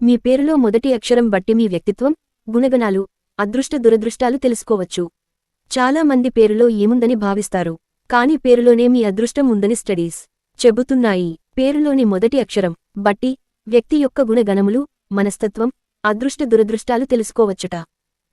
మీ పేరులో మొదటి అక్షరం బట్టి మీ వ్యక్తిత్వం గుణగణాలు అదృష్ట దురదృష్టాలు తెలుసుకోవచ్చు. చాలా మంది పేరులో ఏముందని భావిస్తారు. కాని పేరులోనే మీ అదృష్టం ఉందని స్టడీస్ చెబుతున్నాయి. పేరులోని మొదటి అక్షరం బట్టి వ్యక్తి యొక్క గుణగణములు మనస్తత్వం అదృష్ట దురదృష్టాలు తెలుసుకోవచ్చుట.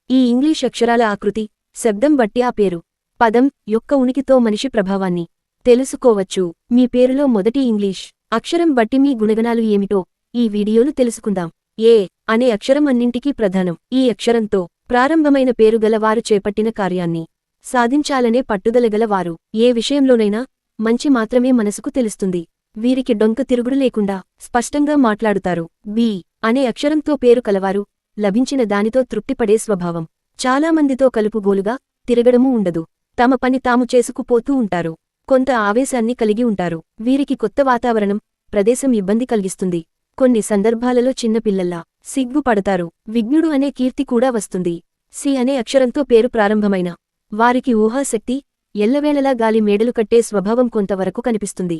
ఈ ఇంగ్లీష్ అక్షరాల ఆకృతి శబ్దం బట్టి ఆ పేరు పదం యొక్క ఉనికితో మనిషి ప్రభావాన్ని తెలుసుకోవచ్చు. మీ పేరులో మొదటి ఇంగ్లీష్ అక్షరం బట్టి మీ గుణగణాలు ఏమిటో ఈ వీడియోలు తెలుసుకుందాం. ఏ అనే అక్షరం అన్నింటికీ ప్రధానం. ఈ అక్షరంతో ప్రారంభమైన పేరుగల వారు చేపట్టిన కార్యాన్ని సాధించాలనే పట్టుదల వారు ఏ విషయంలోనైనా మంచి మాత్రమే మనసుకు తెలుస్తుంది. వీరికి డొంక తిరుగుడు లేకుండా స్పష్టంగా మాట్లాడుతారు. బి అనే అక్షరంతో పేరు కలవారు లభించిన దానితో తృప్తిపడే స్వభావం. చాలామందితో కలుపుగోలుగా తిరగడమూ ఉండదు. తమ పని తాము చేసుకుపోతూ ఉంటారు. కొంత ఆవేశాన్ని కలిగి ఉంటారు. వీరికి కొత్త వాతావరణం ప్రదేశం ఇబ్బంది కలిగిస్తుంది. కొన్ని సందర్భాలలో చిన్నపిల్లల్లా సిగ్గుపడతారు. విఘ్నుడు అనే కీర్తి కూడా వస్తుంది. సి అనే అక్షరంతో పేరు ప్రారంభమైన వారికి ఊహాశక్తి ఎల్లవేళలా గాలి మేడలు కట్టే స్వభావం కొంతవరకు కనిపిస్తుంది.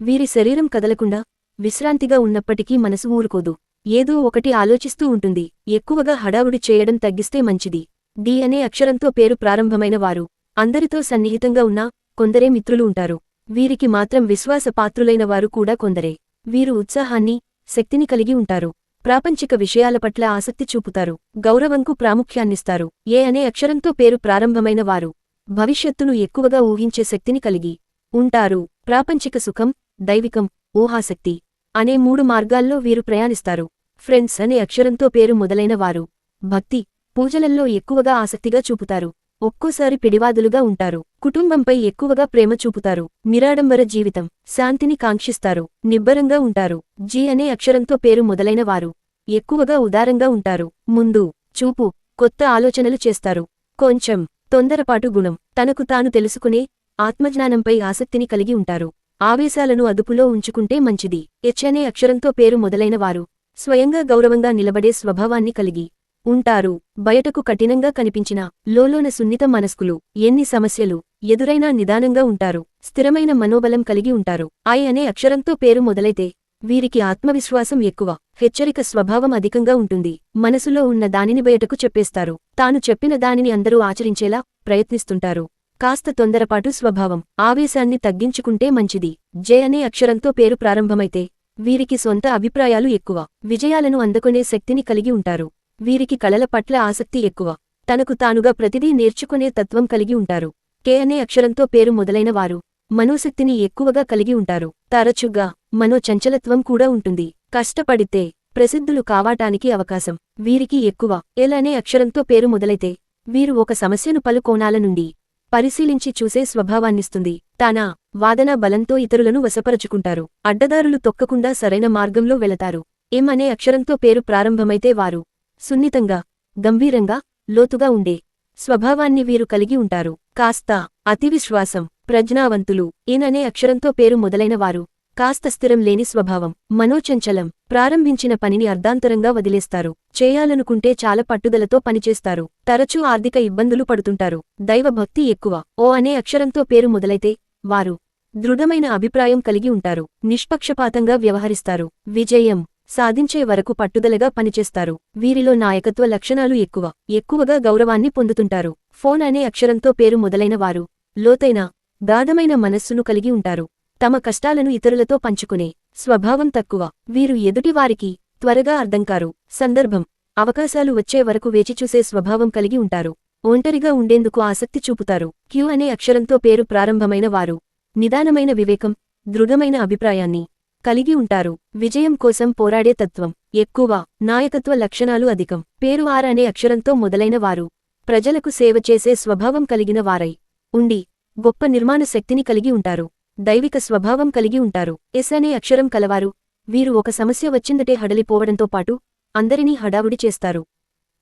వీరి శరీరం కదలకుండా విశ్రాంతిగా ఉన్నప్పటికీ మనసు ఊరుకోదు. ఏదో ఒకటి ఆలోచిస్తూ ఉంటుంది. ఎక్కువగా హడావుడి చేయడం తగ్గిస్తే మంచిది. డి అనే అక్షరంతో పేరు ప్రారంభమైన వారు అందరితో సన్నిహితంగా ఉన్నా కొందరే మిత్రులు ఉంటారు. వీరికి మాత్రం విశ్వాసపాత్రులైన వారు కూడా కొందరే. వీరు ఉత్సాహాన్ని శక్తిని కలిగి ఉంటారు. ప్రాపంచిక విషయాల పట్ల ఆసక్తి చూపుతారు. గౌరవంకు ప్రాముఖ్యాన్నిస్తారు. ఏ అనే అక్షరంతో పేరు ప్రారంభమైన వారు భవిష్యత్తును ఎక్కువగా ఊహించే శక్తిని కలిగి ఉంటారు. ప్రాపంచిక సుఖం దైవికం ఊహాశక్తి అనే మూడు మార్గాల్లో వీరు ప్రయాణిస్తారు. ఫ్రెండ్స్ అనే అక్షరంతో పేరు మొదలైన వారు భక్తి పూజలల్లో ఎక్కువగా ఆసక్తిగా చూపుతారు. ఒక్కోసారి పిడివాదులుగా ఉంటారు. కుటుంబంపై ఎక్కువగా ప్రేమ చూపుతారు. నిరాడంబర జీవితం. శాంతిని కాంక్షిస్తారు. నిబ్బరంగా ఉంటారు. జీ అనే అక్షరంతో పేరు మొదలైన వారు ఎక్కువగా ఉదారంగా ఉంటారు. ముందు చూపు కొత్త ఆలోచనలు చేస్తారు. కొంచెం తొందరపాటు గుణం. తనకు తాను తెలుసుకునే ఆత్మజ్ఞానంపై ఆసక్తిని కలిగి ఉంటారు. ఆవేశాలను అదుపులో ఉంచుకుంటే మంచిది. హెచ్ అనే అక్షరంతో పేరు మొదలైన వారు స్వయంగా గౌరవంగా నిలబడే స్వభావాన్ని కలిగి ఉంటారు. బయటకు కఠినంగా కనిపించినా లోలోన సున్నిత మనస్కులు ఎన్ని సమస్యలు ఎదురైనా నిదానంగా ఉంటారు స్థిరమైన మనోబలం కలిగి ఉంటారు. ఐ అనే అక్షరంతో పేరు మొదలైతే వీరికి ఆత్మవిశ్వాసం ఎక్కువ హెచ్చరిక స్వభావం అధికంగా ఉంటుంది. మనసులో ఉన్న దానిని బయటకు చెప్పేస్తారు. తాను చెప్పిన దానిని అందరూ ఆచరించేలా ప్రయత్నిస్తుంటారు. కాస్త తొందరపాటు స్వభావం ఆవేశాన్ని తగ్గించుకుంటే మంచిది. జే అనే అక్షరంతో పేరు ప్రారంభమైతే వీరికి సొంత అభిప్రాయాలు ఎక్కువ విజయాలను అందుకునే శక్తిని కలిగి ఉంటారు. వీరికి కళల పట్ల ఆసక్తి ఎక్కువ. తనకు తానుగా ప్రతిదీ నేర్చుకునే తత్వం కలిగి ఉంటారు. కే అనే అక్షరంతో పేరు మొదలైన వారు మనోశక్తిని ఎక్కువగా కలిగి ఉంటారు. తరచుగా మనో చంచలత్వం కూడా ఉంటుంది. కష్టపడితే ప్రసిద్ధులు కావాటానికి అవకాశం. వీరికి ఎక్కువ. ఎల్ అనే అక్షరంతో పేరు మొదలైతే వీరు ఒక సమస్యను పలు కోణాల నుండి పరిశీలించి చూసే స్వభావాన్నిస్తుంది. తన వాదన బలంతో ఇతరులను వశపరచుకుంటారు. అడ్డదారులు తొక్కకుండా సరైన మార్గంలో వెళతారు. ఎం అనే అక్షరంతో పేరు ప్రారంభమైతే వారు సున్నితంగా గంభీరంగా లోతుగా ఉండే స్వభావాన్ని వీరు కలిగి ఉంటారు. కాస్త అతివిశ్వాసం ప్రజ్ఞావంతులు ఎన్ అక్షరంతో పేరు మొదలైనవారు కాస్త స్థిరం లేని స్వభావం మనోచంచలం ప్రారంభించిన పనిని అర్ధాంతరంగా వదిలేస్తారు. చేయాలనుకుంటే చాలా పట్టుదలతో పనిచేస్తారు. తరచూ ఆర్థిక ఇబ్బందులు పడుతుంటారు. దైవభక్తి ఎక్కువ. ఓ అనే అక్షరంతో పేరు మొదలైతే వారు దృఢమైన అభిప్రాయం కలిగి ఉంటారు. నిష్పక్షపాతంగా వ్యవహరిస్తారు. విజయం సాధించే వరకు పట్టుదలగా పనిచేస్తారు. వీరిలో నాయకత్వ లక్షణాలు ఎక్కువ. ఎక్కువగా గౌరవాన్ని పొందుతుంటారు. ఫోన్ అనే అక్షరంతో పేరు మొదలైన వారు లోతైన గాఢమైన మనస్సును కలిగి ఉంటారు. తమ కష్టాలను ఇతరులతో పంచుకునే స్వభావం తక్కువ. వీరు ఎదుటివారికి త్వరగా అర్థంకారు. సందర్భం అవకాశాలు వచ్చే వరకు వేచిచూసే స్వభావం కలిగి ఉంటారు. ఒంటరిగా ఉండేందుకు ఆసక్తి చూపుతారు. క్యూ అనే అక్షరంతో పేరు ప్రారంభమైన వారు నిదానమైన వివేకం దృఢమైన అభిప్రాయాన్ని కలిగి ఉంటారు. విజయం కోసం పోరాడే తత్వం ఎక్కువ నాయకత్వ లక్షణాలు అధికం. పేరు ఆర్ అనే అక్షరంతో మొదలైన వారు ప్రజలకు సేవ చేసే స్వభావం కలిగిన వారై ఉండి గొప్ప నిర్మాణ శక్తిని కలిగి ఉంటారు. దైవిక స్వభావం కలిగి ఉంటారు. ఎస్ అనే అక్షరం కలవారు. వీరు ఒక సమస్య వచ్చిందటే హడలిపోవడంతో పాటు అందరినీ హడావుడి చేస్తారు.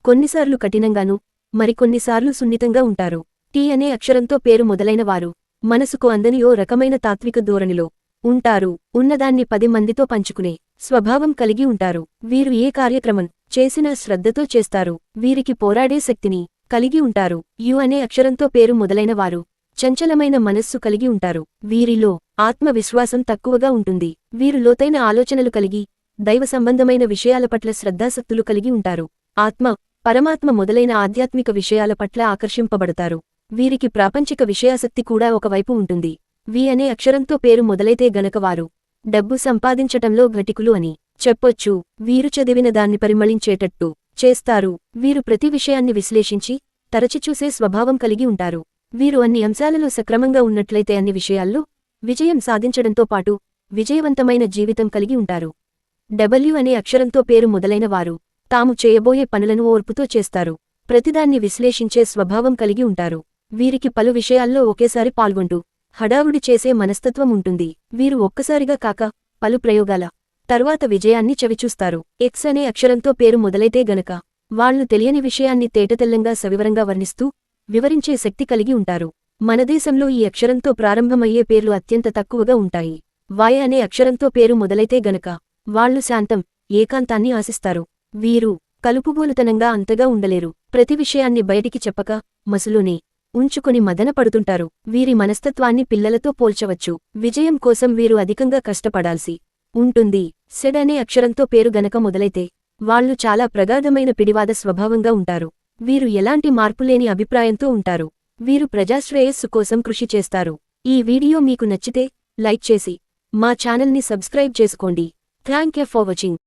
కొన్నిసార్లు కఠినంగాను మరికొన్నిసార్లు సున్నితంగా ఉంటారు. టీ అనే అక్షరంతో పేరు మొదలైన వారు మనసుకు అందనియో రకమైన తాత్విక ధోరణిలో ఉంటారు. ఉన్నదాన్ని పది మందితో పంచుకునే స్వభావం కలిగి ఉంటారు. వీరు ఏ కార్యక్రమం చేసినా శ్రద్ధతో చేస్తారు. వీరికి పోరాడే శక్తిని కలిగి ఉంటారు. యు అనే అక్షరంతో పేరు మొదలైన వారు చంచలమైన మనస్సు కలిగి ఉంటారు. వీరిలో ఆత్మవిశ్వాసం తక్కువగా ఉంటుంది. వీరు లోతైన ఆలోచనలు కలిగి దైవ సంబంధమైన విషయాల పట్ల శ్రద్ధాసక్తులు కలిగి ఉంటారు. ఆత్మ పరమాత్మ మొదలైన ఆధ్యాత్మిక విషయాల పట్ల ఆకర్షింపబడతారు. వీరికి ప్రాపంచిక విషయాసక్తి కూడా ఒకవైపు ఉంటుంది. వి అనే అక్షరంతో పేరు మొదలైతే గనక వారు డబ్బు సంపాదించటంలో ఘటికులు అని చెప్పొచ్చు. వీరు చదివిన దాన్ని పరిమళించేటట్టు చేస్తారు. వీరు ప్రతి విషయాన్ని విశ్లేషించి తరచిచూసే స్వభావం కలిగి ఉంటారు. వీరు అన్ని అంశాలలో సక్రమంగా ఉన్నట్లయితే అన్ని విషయాల్లో విజయం సాధించడంతో పాటు విజయవంతమైన జీవితం కలిగి ఉంటారు. డబ్ల్యూ అనే అక్షరంతో పేరు మొదలైన వారు తాము చేయబోయే పనులను ఓర్పుతో చేస్తారు. ప్రతిదాన్ని విశ్లేషించే స్వభావం కలిగి ఉంటారు. వీరికి పలు విషయాల్లో ఒకేసారి పాల్గొంటూ హడావుడి చేసే మనస్తత్వం ఉంటుంది. వీరు ఒక్కసారిగా కాక పలు ప్రయోగాల తర్వాత విజయాన్ని చవిచూస్తారు. ఎక్స్ అనే అక్షరంతో పేరు మొదలైతే గనక వాళ్ళు తెలియని విషయాన్ని తేటతెల్లంగా సవివరంగా వర్ణిస్తూ వివరించే శక్తి కలిగి ఉంటారు. మన దేశంలో ఈ అక్షరంతో ప్రారంభమయ్యే పేర్లు అత్యంత తక్కువగా ఉంటాయి. వాయ అనే అక్షరంతో పేరు మొదలైతే గనక వాళ్ళు శాంతం ఏకాంతాన్ని ఆశిస్తారు. వీరు కలుపుగోలుతనంగా అంతగా ఉండలేరు. ప్రతి విషయాన్ని బయటికి చెప్పక మసులోనే ఉంచుకొని మదన పడుతుంటారు వీరి మనస్తత్వాన్ని పిల్లలతో పోల్చవచ్చు. విజయం కోసం వీరు అధికంగా కష్టపడాల్సి ఉంటుంది. సెడ్ అనే అక్షరంతో పేరు గనక మొదలైతే వాళ్ళు చాలా ప్రగాఢమైన పిడివాద స్వభావంగా ఉంటారు. వీరు ఎలాంటి మార్పులేని అభిప్రాయంతో ఉంటారు. వీరు ప్రజాశ్రేయస్సు కోసం కృషి చేస్తారు. ఈ వీడియో మీకు నచ్చితే లైక్ చేసి మా ఛానల్ని సబ్స్క్రైబ్ చేసుకోండి. Thank you for watching.